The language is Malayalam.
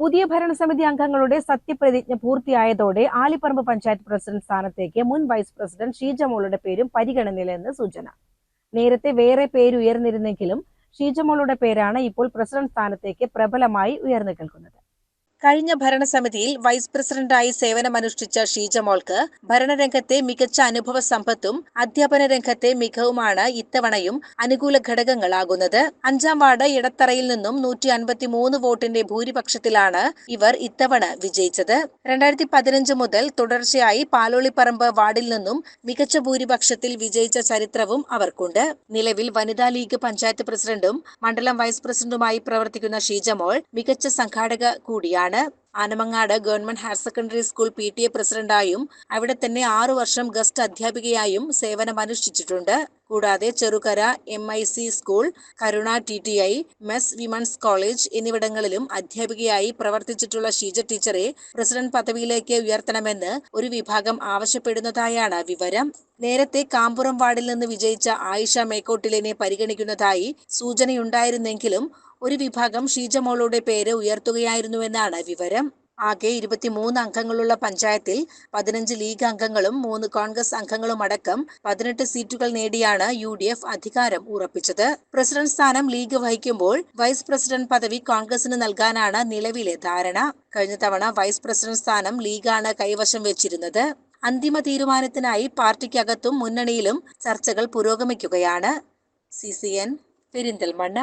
പുതിയ ഭരണസമിതി അംഗങ്ങളുടെ സത്യപ്രതിജ്ഞ പൂർത്തിയായതോടെ ആലിപ്പറമ്പ് പഞ്ചായത്ത് പ്രസിഡന്റ് സ്ഥാനത്തേക്ക് മുൻ വൈസ് പ്രസിഡന്റ് ഷീജമോളുടെ പേരും പരിഗണനയിലെന്ന് സൂചന. നേരത്തെ വേറെ പേര് ഉയർന്നിരുന്നെങ്കിലും ഷീജമോളുടെ പേരാണ് ഇപ്പോൾ പ്രസിഡന്റ് സ്ഥാനത്തേക്ക് പ്രബലമായി ഉയർന്നു കേൾക്കുന്നത് കഴിഞ്ഞ ഭരണസമിതിയിൽ വൈസ് പ്രസിഡന്റായി സേവനമനുഷ്ഠിച്ച ഷീജമോൾക്ക് ഭരണരംഗത്തെ മികച്ച അനുഭവ സമ്പത്തും അധ്യാപന രംഗത്തെ മികവുമാണ് ഇത്തവണയും അനുകൂല ഘടകങ്ങളാകുന്നത്. അഞ്ചാം വാർഡ് ഇടത്തറയിൽ നിന്നും നൂറ്റി അൻപത്തിമൂന്ന് വോട്ടിന്റെ ഭൂരിപക്ഷത്തിലാണ് ഇവർ ഇത്തവണ വിജയിച്ചത്. രണ്ടായിരത്തി പതിനഞ്ച് മുതൽ തുടർച്ചയായി പാലോളിപ്പറമ്പ് വാർഡിൽ നിന്നും മികച്ച ഭൂരിപക്ഷത്തിൽ വിജയിച്ച ചരിത്രവും അവർക്കുണ്ട്. നിലവിൽ വനിതാ ലീഗ് പഞ്ചായത്ത് പ്രസിഡന്റും മണ്ഡലം വൈസ് പ്രസിഡന്റുമായി പ്രവർത്തിക്കുന്ന ഷീജമോൾ മികച്ച സംഘാടക കൂടിയാണ്. ஆன Anamangad government higher secondary school P T A പ്രസിഡന്റായും അവിടെ തന്നെ ആറു വർഷം ഗസ്റ്റ് അധ്യാപികയായും സേവനമനുഷ്ഠിച്ചിട്ടുണ്ട് കൂടാതെ Cherukara M I C school Karuna T T I MES women's college എന്നിവിടങ്ങളിലും അധ്യാപികയായി പ്രവർത്തിച്ചിട്ടുള്ള ഷീജ ടീച്ചറെ പ്രസിഡന്റ് പദവിയിലേക്ക് ഉയർത്തണമെന്ന് ഒരു വിഭാഗം ആവശ്യപ്പെടുന്നതായാണ് വിവരം. നേരത്തെ കാമ്പുറം വാർഡിൽ നിന്ന് വിജയിച്ച ആയിഷ മേക്കോട്ടിലിനെ പരിഗണിക്കുന്നതായി സൂചനയുണ്ടായിരുന്നെങ്കിലും ഒരു വിഭാഗം ഷീജമോളുടെ പേര് ഉയർത്തുകയായിരുന്നുവെന്നാണ് വിവരം. ആകെ ഇരുപത്തിമൂന്ന് അംഗങ്ങളുള്ള പഞ്ചായത്തിൽ പതിനഞ്ച് ലീഗ് അംഗങ്ങളും മൂന്ന് കോൺഗ്രസ് അംഗങ്ങളും അടക്കം പതിനെട്ട് സീറ്റുകൾ നേടിയാണ് യു ഡി എഫ് അധികാരം ഉറപ്പിച്ചത്. പ്രസിഡന്റ് സ്ഥാനം ലീഗ് വഹിക്കുമ്പോൾ വൈസ് പ്രസിഡന്റ് പദവി കോൺഗ്രസിന് നൽകാനാണ് നിലവിലെ ധാരണ. കഴിഞ്ഞ തവണ വൈസ് പ്രസിഡന്റ് സ്ഥാനം ലീഗാണ് കൈവശം വെച്ചിരുന്നത്. അന്തിമ തീരുമാനത്തിനായി പാർട്ടിക്കകത്തും മുന്നണിയിലും ചർച്ചകൾ പുരോഗമിക്കുകയാണ്. C C N Perinthalmanna.